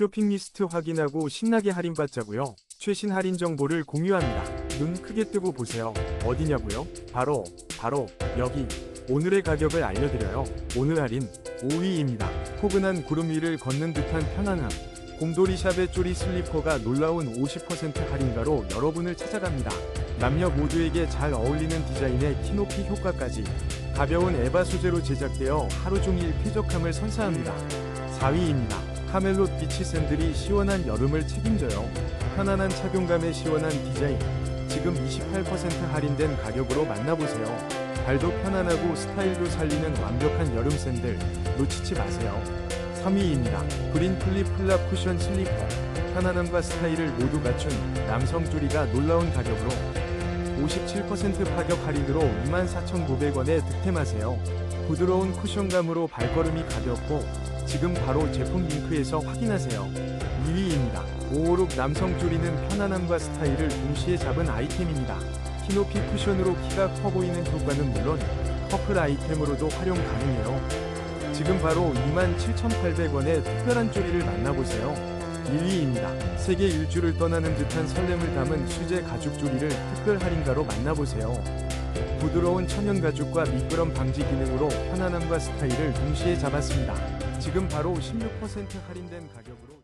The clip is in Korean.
쇼핑 리스트 확인하고 신나게 할인받자고요. 최신 할인 정보를 공유합니다. 눈 크게 뜨고 보세요. 어디냐고요? 바로 바로 여기. 오늘의 가격을 알려드려요. 오늘 할인 5위입니다. 포근한 구름 위를 걷는 듯한 편안함. 곰돌이 샵의 쪼리 슬리퍼가 놀라운 50% 할인가로 여러분을 찾아갑니다. 남녀 모두에게 잘 어울리는 디자인의 키높이 효과까지 가벼운 에바 소재로 제작되어 하루 종일 쾌적함을 선사합니다. 4위입니다. 카멜롯 비치 샌들이 시원한 여름을 책임져요. 편안한 착용감의 시원한 디자인. 지금 28% 할인된 가격으로 만나보세요. 발도 편안하고 스타일도 살리는 완벽한 여름 샌들 놓치지 마세요. 3위입니다. 그린 플립 플랍 쿠션 슬리퍼. 편안함과 스타일을 모두 갖춘 남성 쪼리가 놀라운 가격으로 57% 파격 할인으로 24,900원에 득템하세요. 부드러운 쿠션감으로 발걸음이 가볍고 지금 바로 제품 링크에서 확인하세요. 2위입니다. 556 남성 쪼리는 편안함과 스타일을 동시에 잡은 아이템입니다. 키높이 쿠션으로 키가 커 보이는 효과는 물론 커플 아이템으로도 활용 가능해요. 지금 바로 27,800원의 특별한 쪼리를 만나보세요. 1위입니다. 세계 일주를 떠나는 듯한 설렘을 담은 수제 가죽 조리를 특별 할인가로 만나보세요. 부드러운 천연 가죽과 미끄럼 방지 기능으로 편안함과 스타일을 동시에 잡았습니다. 지금 바로 16% 할인된 가격으로